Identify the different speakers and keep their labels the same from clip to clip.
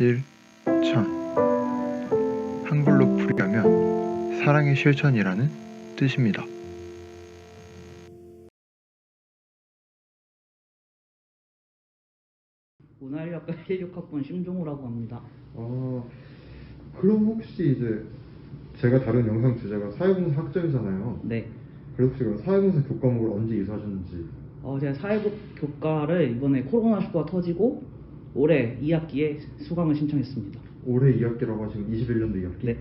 Speaker 1: 애, 지, 실, 천. 한글로 풀이하면 사랑의 실천이라는 뜻입니다.
Speaker 2: 문화인력과 16학번 심종우라고 합니다.
Speaker 3: 아, 그럼 혹시 이제 제가 다룬 영상 주제가 사회봉사 학점이잖아요.
Speaker 2: 네.
Speaker 3: 그래서 혹시 그럼 사회봉사 교과목을 언제 이수하셨는지
Speaker 2: 어, 제가 사회복 교과를 이번에 코로나19가 터지고 올해 2학기에 수강을 신청했습니다.
Speaker 3: 올해 2학기라고 하시면 21년도 2학기?
Speaker 2: 네.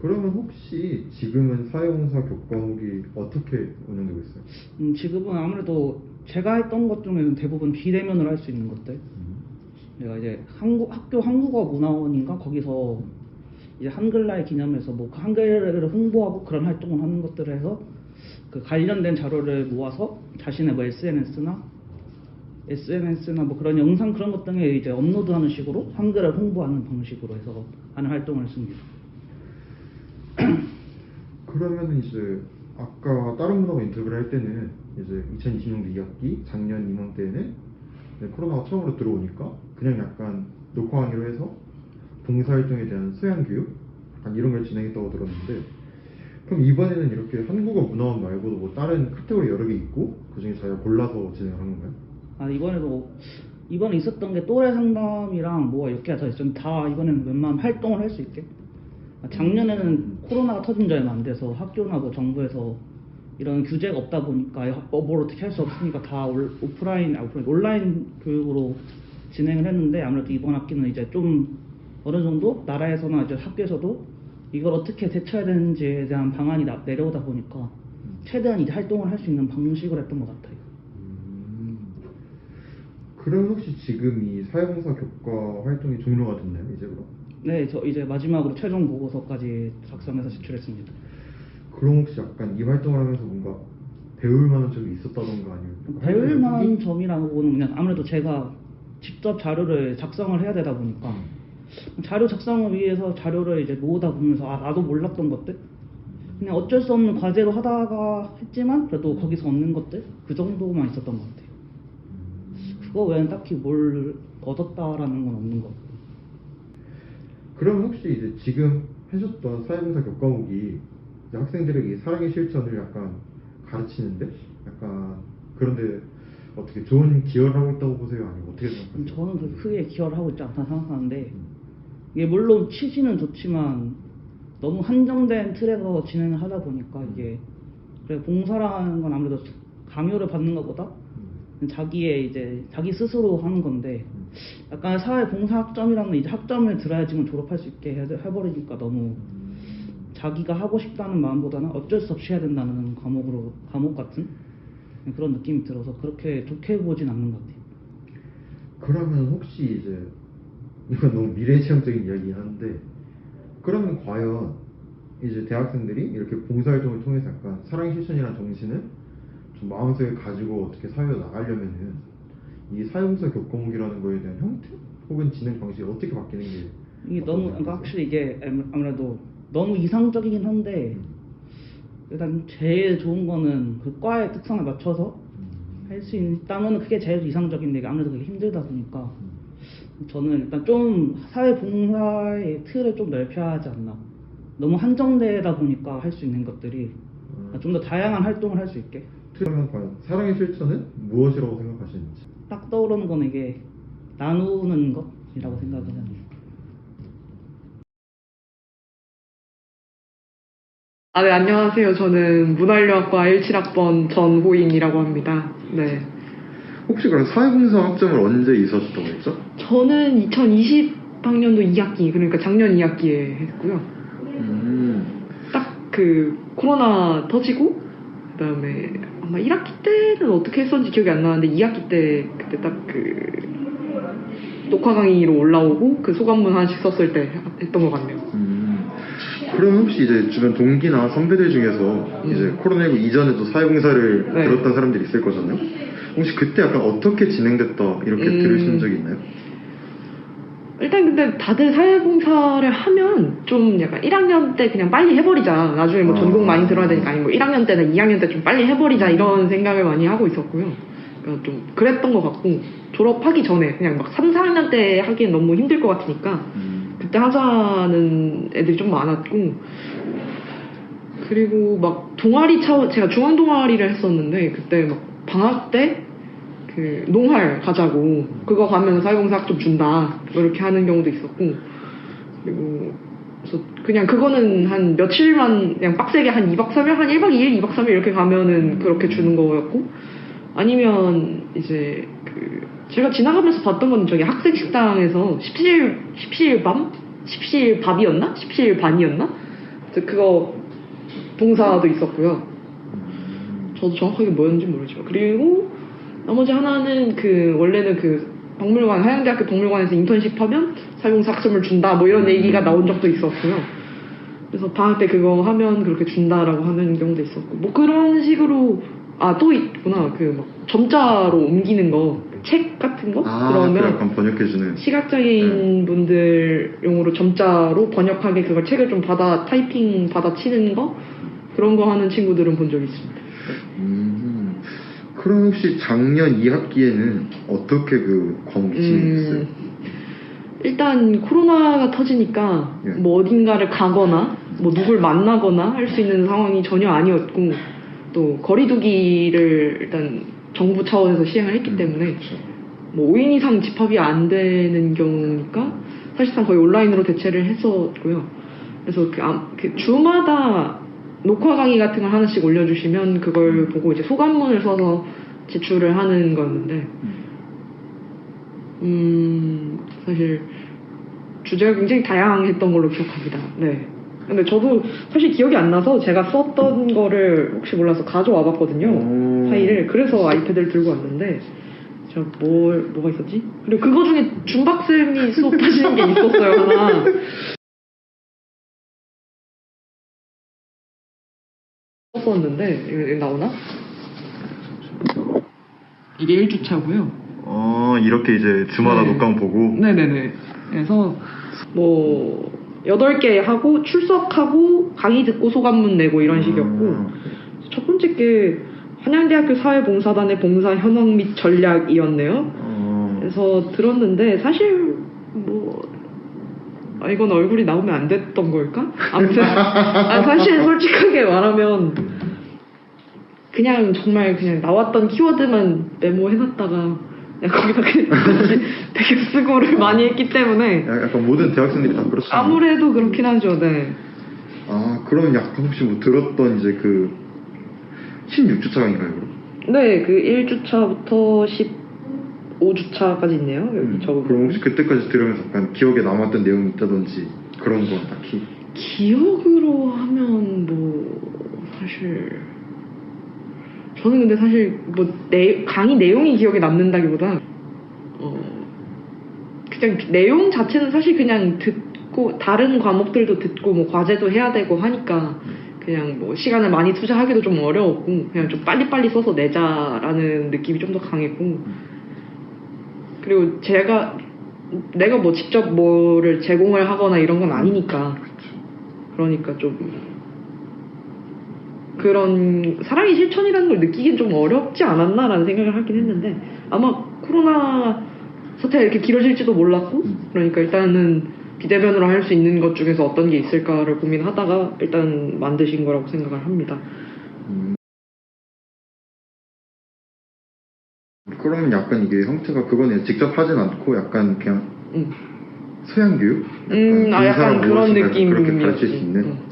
Speaker 3: 그러면 혹시 지금은 사회봉사 교과목이 어떻게 운영되고 있어요?
Speaker 2: 음, 지금은 아무래도 제가 했던 것 중에는 대부분 비대면으로 할 수 있는 것들. 내가 이제 한국 학교 한국어 문화원인가 거기서 이제 한글날 기념해서 뭐 그 한글을 홍보하고 그런 활동을 하는 것들을 해서 그 관련된 자료를 모아서 자신의 뭐 SNS나 SNS나 뭐 그런 영상 그런 것 등에 이제 업로드하는 식으로 한글을 홍보하는 방식으로 해서 하는 활동을 했습니다.
Speaker 3: 그러면은 이제 아까 다른 분하고 인터뷰를 할 때는 이제 2020년도 2학기 작년 이맘때에는 네, 코로나가 처음으로 들어오니까 그냥 약간 녹화 강의로 해서 봉사활동에 대한 소양 교육 약간 이런 걸 진행했다고 들었는데 그럼 이번에는 이렇게 한국어 문화원 말고도 뭐 다른 카테고리 여러 개 있고 그중에 자기가 골라서 진행을 한 건가요?
Speaker 2: 아 이번에도 이번에 있었던 게 또래 상담이랑 뭐가 몇 개가 더 있었는다 이번에는 웬만하면 활동을 할 수 있게 아, 작년에는 코로나가 터진 지 얼마 안 돼서 학교나 뭐 정부에서 이런 규제가 없다 보니까 어, 뭘 어떻게 할 수 없으니까 다 올- 오프라인, 아, 오프라인 온라인 교육으로 진행을 했는데 아무래도 이번 학기는 이제 좀 어느 정도 나라에서나 이제 학교에서도 이걸 어떻게 대처해야 되는지에 대한 방안이 나- 내려오다 보니까 최대한 이제 활동을 할 수 있는 방식으로 했던 것 같아요.
Speaker 3: 음. 그럼 혹시 지금 이 사회봉사 교과 활동이 종료가 됐나요 이제 그럼?
Speaker 2: 네, 저 이제 마지막으로 최종 보고서까지 작성해서 제출했습니다.
Speaker 3: 그럼 혹시 약간 이 활동을 하면서 뭔가 배울 만한 점이 있었다던가 아니면
Speaker 2: 배울 만한 점이라고는 그냥 아무래도 제가 직접 자료를 작성을 해야 되다 보니까 자료 작성을 위해서 자료를 이제 모으다 보면서 아 나도 몰랐던 것들 그냥 어쩔 수 없는 과제로 하다가 했지만 그래도 거기서 얻는 것들 그 정도만 있었던 것 같아요. 그거 외에는 딱히 뭘 얻었다라는 건 없는 것 같아요.
Speaker 3: 그럼 혹시 이제 지금 하셨던 사회봉사 교과목이 이제 학생들에게 이 사랑의 실천을 약간 가르치는데 약간 그런데 어떻게 좋은 기여를 하고 있다고 보세요? 아니면 어떻게 생각하세요?
Speaker 2: 저는 그렇게 크게 기여를 하고 있지 않다 생각하는데 이게 물론 취지는 좋지만 너무 한정된 틀에서 진행을 하다 보니까 이게 그래 봉사라는 건 아무래도 강요를 받는 것보다 자기의 이제 자기 스스로 하는 건데 약간 사회 봉사 학점이라는 이제 학점을 들어야지만 졸업할 수 있게 해- 해버리니까 너무 자기가 하고 싶다는 마음보다는 어쩔 수 없이 해야 된다는 과목으로 과목 같은 그런 느낌이 들어서 그렇게 좋게 보진 않는 것 같아요.
Speaker 3: 그러면 혹시 이제 이건 너무 미래지향적인 이야기긴 한데 그러면 과연 이제 대학생들이 이렇게 봉사활동을 통해서 약간 사랑 실천이라는 정신을 좀 마음속에 가지고 어떻게 사회에 나가려면은 이 사회봉사 교과목이라는 거에 대한 형태 혹은 진행 방식이 어떻게 바뀌는 게
Speaker 2: 이게 너무? 그러니까 확실히 이게 아무- 아무래도 너무 이상적이긴 한데 일단 제일 좋은 거는 그 과의 특성에 맞춰서 할수 있다면 그게 제일 이상적인데 이게 아무래도 그게 힘들다 보니까 저는 일단 좀 사회 봉사의 틀을 좀 넓혀야 하지 않나. 너무 한정되다 보니까 할 수 있는 것들이 좀 더 다양한 활동을 할 수 있게
Speaker 3: 그러면 과연 사랑의 실천은 무엇이라고 생각하시는지
Speaker 2: 딱 떠오르는 건 이게 나누는 것이라고 생각을 해요.
Speaker 4: 아, 네, 안녕하세요. 저는 문화인력과 17학번 전호인이라고 합니다. 네.
Speaker 3: 혹시 그럼 사회봉사 학점을 언제 이수하셨다고 했죠?
Speaker 4: 저는 2020학년도 2학기, 그러니까 작년 2학기에 했고요.
Speaker 3: 음.
Speaker 4: 딱 그 코로나 터지고, 그 다음에 아마 1학기 때는 어떻게 했었는지 기억이 안 나는데 2학기 때 그때 딱 그 녹화 강의로 올라오고 그 소감문 하나씩 썼을 때 했던 것 같네요.
Speaker 3: 음. 그럼 혹시 이제 주변 동기나 선배들 중에서 이제 코로나19 이전에도 사회봉사를
Speaker 4: 네.
Speaker 3: 들었던 사람들이 있을 거잖아요. 혹시 그때 약간 어떻게 진행됐다 이렇게
Speaker 4: 음.
Speaker 3: 들으신 적이 있나요?
Speaker 4: 일단 근데 다들 사회봉사를 하면 좀 약간 1학년 때 그냥 빨리 해버리자. 나중에 뭐
Speaker 3: 아.
Speaker 4: 전공 많이 들어야 되니까 아니면 뭐 1학년 때나 2학년 때 좀 빨리 해버리자 이런 생각을 많이 하고 있었고요. 좀 그랬던 것 같고 졸업하기 전에 그냥 막 3, 4학년 때 하기엔 너무 힘들 것 같으니까
Speaker 3: 음.
Speaker 4: 그때 하자는 애들이 좀 많았고 그리고 막 동아리 차원 제가 중앙 동아리를 했었는데 그때 막 방학 때 그 농활 가자고 그거 가면 사회봉사 좀 준다. 뭐 이렇게 하는 경우도 있었고. 그리고 그래서 그냥 그거는 한 며칠만 그냥 빡세게 한 2박 3일 한 1박 2일 2박 3일 이렇게 가면은 그렇게 주는 거였고. 아니면 이제 그 제가 지나가면서 봤던 건 저기 학생 식당에서 십시일 십시일 밤? 십시일 밥이었나? 십시일 반이었나? 그래서 그거 봉사도 있었고요. 저도 정확하게 뭐였는지 모르지만. 그리고 나머지 하나는 그 원래는 그 박물관 하양대학교 박물관에서 인턴십 하면 사용사 학점을 준다 뭐 이런 얘기가 나온 적도 있었고요. 그래서 방학 때 그거 하면 그렇게 준다라고 하는 경우도 있었고 뭐 그런 식으로 아 또 있구나 그 막 점자로 옮기는 거 책 같은 거
Speaker 3: 아, 그
Speaker 4: 그러면
Speaker 3: 약간 번역해주는.
Speaker 4: 시각장애인 분들용으로 점자로 번역하게 그걸 책을 좀 받아 타이핑 받아 치는 거 그런 거 하는 친구들은 본적 있습니다.
Speaker 3: 음. 그럼 혹시 작년 2학기에는 어떻게 그 과목이 진행됐어요?
Speaker 4: 음, 일단 코로나가 터지니까
Speaker 3: 예.
Speaker 4: 뭐 어딘가를 가거나 뭐 누굴 만나거나 할 수 있는 상황이 전혀 아니었고 또 거리두기를 일단 정부 차원에서 시행을 했기
Speaker 3: 음,
Speaker 4: 때문에
Speaker 3: 그쵸.
Speaker 4: 뭐 5인 이상 집합이 안 되는 경우니까 사실상 거의 온라인으로 대체를 했었고요. 그래서 그, 아- 그 주마다 녹화 강의 같은 걸 하나씩 올려주시면 그걸 보고 이제 소감문을 써서 제출을 하는 거였는데, 음, 사실 주제가 굉장히 다양했던 걸로 기억합니다. 네. 근데 저도 사실 기억이 안 나서 제가 썼던 거를 혹시 몰라서 가져와 봤거든요.
Speaker 3: 오.
Speaker 4: 파일을. 그래서 아이패드를 들고 왔는데, 제가 뭘, 뭐가 있었지? 그리고 그거 중에 준박쌤이 수업하시는 게 있었어요, 하나. 썼었는데, 이거 이거 나오나? 이게 1주차고요.
Speaker 3: 어, 이렇게 이제 주마다
Speaker 4: 네.
Speaker 3: 녹강 보고.
Speaker 4: 네네네. 그래서 뭐 8개 하고 출석하고 강의 듣고 소감문 내고 이런 식이었고
Speaker 3: 음.
Speaker 4: 첫 번째 게 한양대학교 사회봉사단의 봉사 현황 및 전략이었네요.
Speaker 3: 어.
Speaker 4: 그래서 들었는데 사실 뭐 아, 이건 얼굴이 나오면 안 됐던 걸까? 아무튼 아, 사실 솔직하게 말하면 그냥 정말 그냥 나왔던 키워드만 메모해놨다가 거기다 되게 쓰고를 많이 했기 때문에
Speaker 3: 야- 약간 모든 대학생들이 다 그렇죠.
Speaker 4: 아무래도 그렇긴 하죠. 네.
Speaker 3: 아, 그럼 약간 혹시 뭐 들었던 이제 그 16주 차인가요, 그럼?
Speaker 4: 네, 그 1주차부터 15주차까지 있네요. 여기
Speaker 3: 음,
Speaker 4: 적은
Speaker 3: 그럼 혹시 그때까지 들으면서 약간 기억에 남았던 내용이 있다든지 그런 건 딱히
Speaker 4: 기억으로 하면 뭐 사실 저는 근데 사실 뭐 내, 강의 내용이 기억에 남는다기보다 어 그냥 내용 자체는 사실 그냥 듣고 다른 과목들도 듣고 뭐 과제도 해야 되고 하니까 그냥 뭐 시간을 많이 투자하기도 좀 어려웠고 그냥 좀 빨리빨리 써서 내자라는 느낌이 좀 더 강했고. 그리고 제가 내가 뭐 직접 뭐를 제공을 하거나 이런 건 아니니까. 그러니까 좀 그런 사랑의 실천이라는 걸 느끼긴 좀 어렵지 않았나라는 생각을 하긴 했는데 아마 코로나 사태가 이렇게 길어질지도 몰랐고
Speaker 3: 음.
Speaker 4: 그러니까 일단은 비대면으로 할 수 있는 것 중에서 어떤 게 있을까를 고민하다가 일단 만드신 거라고 생각을 합니다.
Speaker 3: 음. 그러면 약간 이게 형태가 그거네요. 직접 하진 않고 약간 그냥
Speaker 4: 음,
Speaker 3: 소양 교육?
Speaker 4: 음, 아, 약간 그런 느낌이
Speaker 3: 그렇게 가르칠 수 있는.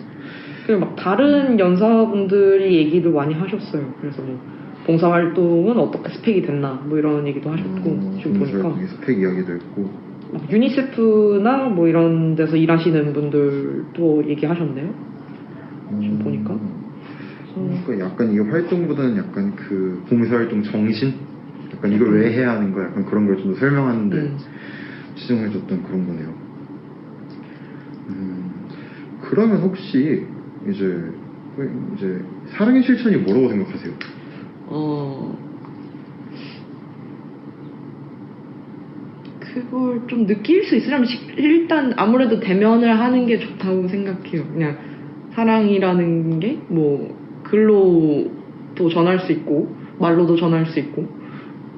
Speaker 4: 그리고 막 다른 연사분들이 얘기도 많이 하셨어요. 그래서 뭐 봉사활동은 어떻게 스펙이 됐나 뭐 이런 얘기도 하셨고
Speaker 3: 어,
Speaker 4: 지금 보니까
Speaker 3: 스펙 이야기도 했고
Speaker 4: 막 유니세프나 뭐 이런 데서 일하시는 분들도 얘기하셨네요. 지금 보니까. 그래서
Speaker 3: 그러니까 약간 이 활동보다는 약간 그 봉사활동 정신? 약간 이걸 왜 해야 하는 거야? 약간 그런 걸 좀 더 설명하는데
Speaker 4: 음.
Speaker 3: 지정해줬던 그런 거네요. 음, 그러면 혹시 이제 이제 사랑의 실천이 뭐라고 생각하세요?
Speaker 4: 어 그걸 좀 느낄 수 있으려면 시- 일단 아무래도 대면을 하는 게 좋다고 생각해요. 그냥 사랑이라는 게 뭐 글로도 전할 수 있고 말로도 전할 수 있고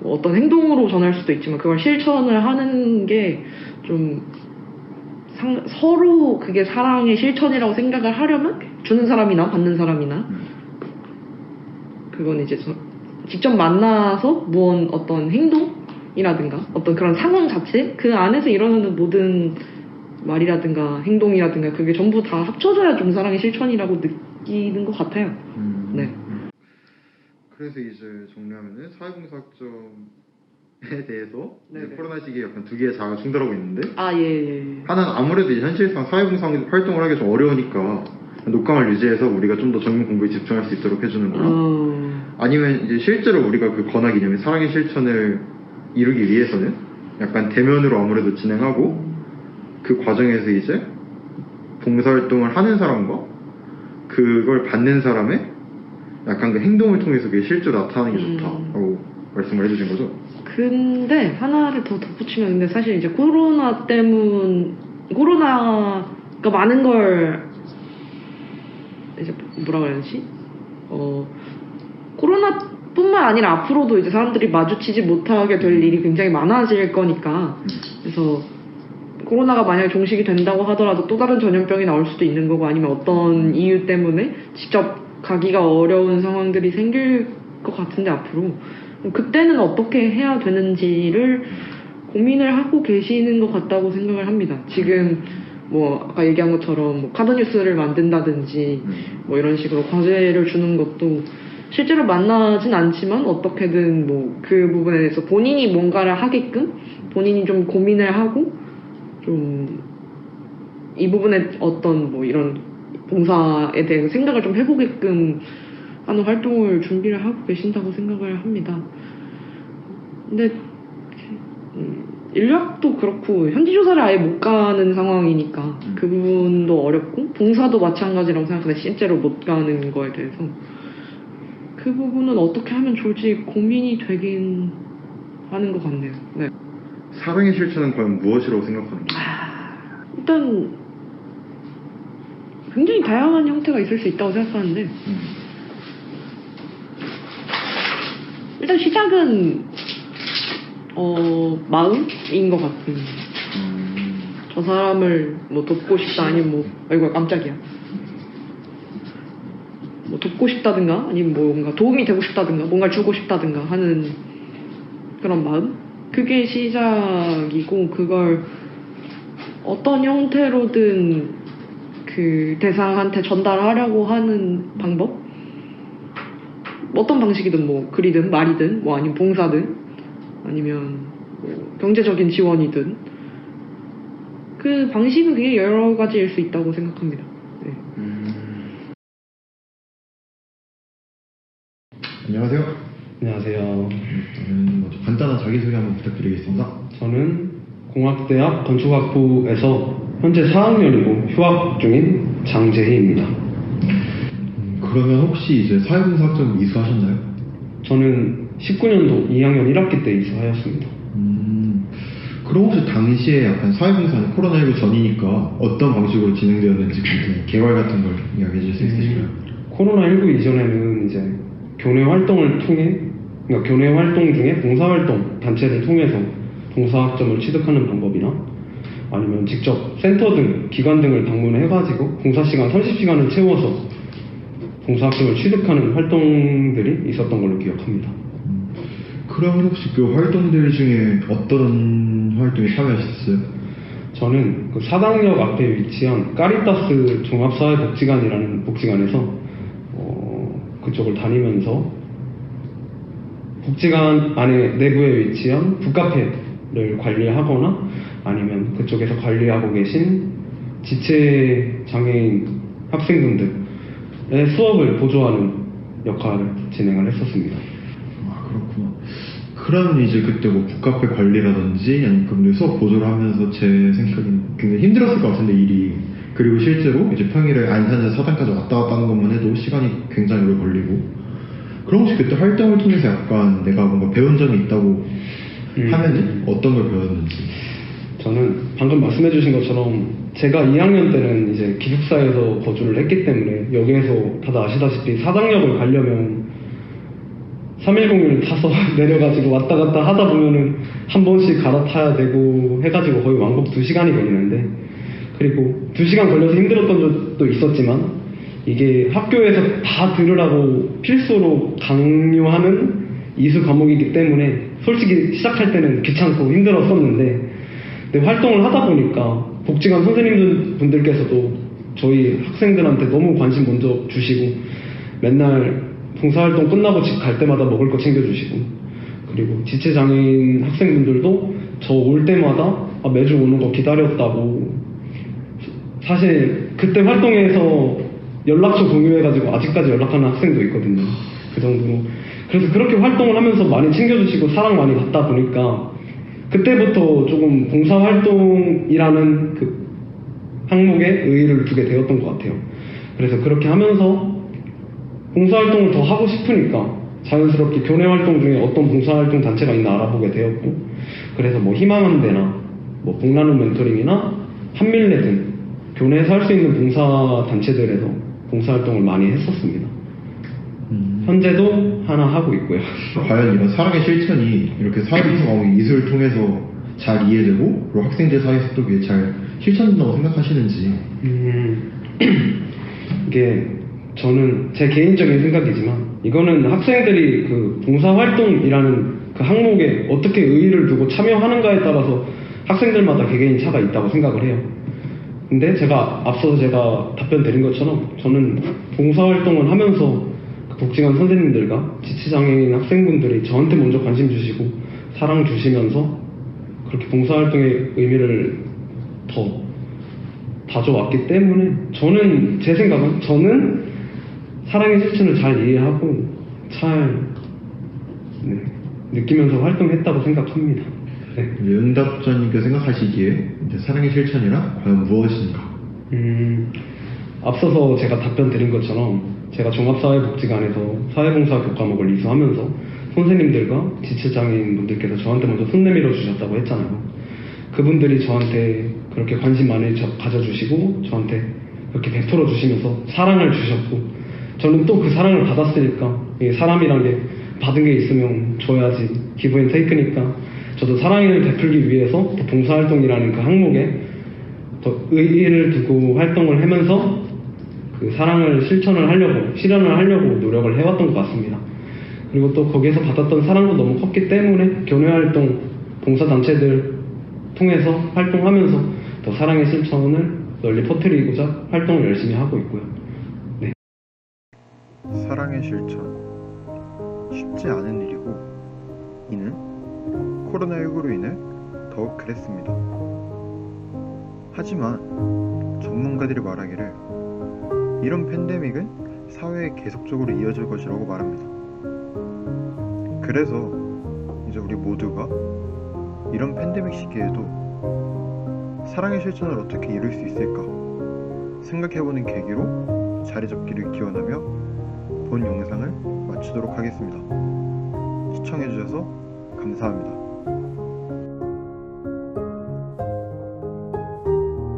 Speaker 4: 뭐 어떤 행동으로 전할 수도 있지만 그걸 실천을 하는 게좀 서로 그게 사랑의 실천이라고 생각을 하려면 주는 사람이나 받는 사람이나 그건 이제 저- 직접 만나서 무언 어떤 행동이라든가 어떤 그런 상황 자체 그 안에서 일어나는 모든 말이라든가 행동이라든가 그게 전부 다 합쳐져야 좀 사랑의 실천이라고 느끼는 것 같아요. 네.
Speaker 3: 그래서 이제 정리하면은 사회봉사학점에 대해서. 코로나 시기에 약간 두 개의 자가 충돌하고 있는데
Speaker 4: 아 예. 예.
Speaker 3: 하나는 아무래도 현실상 사회봉사 활동을 하기 좀 어려우니까 녹강을 유지해서 우리가 좀 더 전문 공부에 집중할 수 있도록 해주는 거나
Speaker 4: 어,
Speaker 3: 아니면 이제 실제로 우리가 그 권하 기념인 사랑의 실천을 이루기 위해서는 약간 대면으로 아무래도 진행하고 그 과정에서 이제 봉사활동을 하는 사람과 그걸 받는 사람의 약간 그 행동을 통해서 그게 실제로 나타나는 게
Speaker 4: 음.
Speaker 3: 좋다라고 말씀을 해주신 거죠?
Speaker 4: 근데 하나를 더 덧붙이면 근데 사실 이제 코로나 때문 코로나가 많은 걸 뭐라 그래야 되지? 어 코로나뿐만 아니라 앞으로도 이제 사람들이 마주치지 못하게 될 일이 굉장히 많아질 거니까 그래서 코로나가 만약에 종식이 된다고 하더라도 또 다른 전염병이 나올 수도 있는 거고 아니면 어떤 이유 때문에 직접 가기가 어려운 상황들이 생길 것 같은데 앞으로 그때는 어떻게 해야 되는지를 고민을 하고 계시는 것 같다고 생각을 합니다. 지금 뭐 아까 얘기한 것처럼 뭐 카드 뉴스를 만든다든지 뭐 이런 식으로 과제를 주는 것도 실제로 만나진 않지만 어떻게든 뭐 그 부분에 대해서 본인이 뭔가를 하게끔 본인이 좀 고민을 하고 좀 이 부분에 어떤 뭐 이런 봉사에 대해서 생각을 좀 해보게끔 하는 활동을 준비를 하고 계신다고 생각을 합니다. 근데 음, 인력도 그렇고 현지 조사를 아예 못 가는 상황이니까 그 부분도 어렵고 봉사도 마찬가지라고 생각하는데 실제로 못 가는 거에 대해서 그 부분은 어떻게 하면 좋을지 고민이 되긴 하는 것 같네요. 네.
Speaker 3: 사랑의 실천은 과연 무엇이라고 생각하는 거예요?
Speaker 4: 일단 굉장히 다양한 형태가 있을 수 있다고 생각하는데
Speaker 3: 음.
Speaker 4: 일단 시작은 어 마음인 것 같은
Speaker 3: 음.
Speaker 4: 저 사람을 뭐 돕고 싶다 아니면 뭐 아이고 깜짝이야. 뭐 돕고 싶다든가 아니면 뭐 뭔가 도움이 되고 싶다든가 뭔가 주고 싶다든가 하는 그런 마음? 그게 시작이고 그걸 어떤 형태로든 그 대상한테 전달하려고 하는 방법? 어떤 방식이든 뭐 글이든 말이든 뭐 아니면 봉사든 아니면 뭐 경제적인 지원이든 그 방식은 그게 여러 가지일 수 있다고 생각합니다. 네.
Speaker 3: 음. 안녕하세요.
Speaker 5: 안녕하세요.
Speaker 3: 저는 먼저 간단한 자기소개 한번 부탁드리겠습니다.
Speaker 5: 저는 공학대학 건축학부에서 현재 4학년이고 휴학 중인 장재희입니다.
Speaker 3: 음, 그러면 혹시 이제 사회봉사학점 이수하셨나요?
Speaker 5: 저는 19년도 2학년 1학기 때 이수하였습니다.
Speaker 3: 음, 그럼 혹시 당시에 약간 사회봉사는 코로나19 전이니까 어떤 방식으로 진행되었는지 개괄 같은 걸 이야기해 줄수 있으실까요?
Speaker 5: 코로나19 이전에는 이제 교내 활동을 통해, 그러니까 교내 활동 중에 봉사활동 단체를 통해서 봉사학점을 취득하는 방법이나 아니면 직접 센터 등 기관 등을 방문해가지고 봉사시간 30시간을 채워서 봉사학점을 취득하는 활동들이 있었던 걸로 기억합니다.
Speaker 3: 그럼 혹시 그 활동들 중에 어떤 활동에 참여하셨어요?
Speaker 5: 저는 그 사당역 앞에 위치한 까리타스 종합사회복지관이라는 복지관에서 어, 그쪽을 다니면서 복지관 안에 내부에 위치한 북카페를 관리하거나 아니면 그쪽에서 관리하고 계신 지체 장애인 학생분들의 수업을 보조하는 역할을 진행을 했었습니다.
Speaker 3: 그러면 이제 그때 뭐 북카페 관리라든지 아니면 그분들 수업 보조를 하면서 제 생각엔 굉장히 힘들었을 것 같은데 일이. 그리고 실제로 이제 평일에 안산에서 사당까지 왔다 갔다 하는 것만 해도 시간이 굉장히 오래 걸리고. 그럼 혹시 그때 활동을 통해서 약간 내가 뭔가 배운 점이 있다고
Speaker 5: 음.
Speaker 3: 하면은 어떤 걸 배웠는지?
Speaker 5: 저는 방금 말씀해 주신 것처럼 제가 2학년 때는 이제 기숙사에서 거주를 했기 때문에 여기에서 다들 아시다시피 사당역을 가려면 310을 타서 내려가지고 왔다 갔다 하다 보면은 한 번씩 갈아타야 되고 해가지고 거의 왕복 2시간이 걸리는데 그리고 2시간 걸려서 힘들었던 적도 있었지만 이게 학교에서 다 들으라고 필수로 강요하는 이수 과목이기 때문에 솔직히 시작할 때는 귀찮고 힘들었었는데 근데 활동을 하다 보니까 복지관 선생님분들께서도 저희 학생들한테 너무 관심 먼저 주시고 맨날 봉사활동 끝나고 집 갈 때마다 먹을 거 챙겨주시고 그리고 지체장애인 학생분들도 저 올 때마다 아, 매주 오는 거 기다렸다고 사실 그때 활동에서 연락처 공유해가지고 아직까지 연락하는 학생도 있거든요. 그 정도로. 그래서 그렇게 활동을 하면서 많이 챙겨주시고 사랑 많이 받다 보니까 그때부터 조금 봉사활동이라는 그 항목에 의의를 두게 되었던 것 같아요. 그래서 그렇게 하면서 봉사활동을 더 하고 싶으니까 자연스럽게 교내 활동 중에 어떤 봉사활동 단체가 있나 알아보게 되었고 그래서 뭐 희망한 대나 뭐 복나눔 멘토링이나 한밀레 등 교내에서 할 수 있는 봉사 단체들에서 봉사활동을 많이 했었습니다.
Speaker 3: 음.
Speaker 5: 현재도 하나 하고 있고요.
Speaker 3: 과연 이런 사랑의 실천이 이렇게 사회에서 이수를 통해서 잘 이해되고 그리고 학생들 사이에서 또 그게 잘 실천된다고 생각하시는지
Speaker 5: 음, 이게 저는 제 개인적인 생각이지만 이거는 학생들이 그 봉사활동이라는 그 항목에 어떻게 의의를 두고 참여하는가에 따라서 학생들마다 개개인 차가 있다고 생각을 해요. 근데 제가 앞서서 제가 답변 드린 것처럼 저는 봉사활동을 하면서 그 복지관 선생님들과 지체장애인 학생분들이 저한테 먼저 관심 주시고 사랑 주시면서 그렇게 봉사활동의 의미를 더 다져왔기 때문에 저는 제 생각은 저는 사랑의 실천을 잘 이해하고 잘 네, 느끼면서 활동했다고 생각합니다. 네.
Speaker 3: 이제 응답자님께서 생각하시기에 이제 사랑의 실천이란 과연 무엇인가?
Speaker 5: 음, 앞서서 제가 답변 드린 것처럼 제가 종합사회복지관에서 사회봉사 교과목을 이수하면서 선생님들과 지체장애인 분들께서 저한테 먼저 손 내밀어 주셨다고 했잖아요. 그분들이 저한테 그렇게 관심 많이 저- 가져주시고 저한테 그렇게 베풀어 주시면서 사랑을 주셨고 저는 또 그 사랑을 받았으니까 이게 사람이란 게 받은 게 있으면 줘야지 앤 테이크니까 저도 사랑을 베풀기 위해서 또 봉사활동이라는 그 항목에 더 의의를 두고 활동을 하면서 그 사랑을 실천을 하려고 실현을 하려고 노력을 해왔던 것 같습니다. 그리고 또 거기에서 받았던 사랑도 너무 컸기 때문에 교내 활동 봉사단체들 통해서 활동하면서 더 사랑의 실천을 널리 퍼뜨리고자 활동을 열심히 하고 있고요. 네.
Speaker 1: 사랑의 실천 쉽지 않은 일이고 이는 코로나19로 인해 더욱 그랬습니다. 하지만 전문가들이 말하기를 이런 팬데믹은 사회에 계속적으로 이어질 것이라고 말합니다. 그래서 이제 우리 모두가 이런 팬데믹 시기에도 사랑의 실천을 어떻게 이룰 수 있을까 생각해보는 계기로 자리 잡기를 기원하며 본 영상을 마치도록 하겠습니다. 시청해주셔서 감사합니다.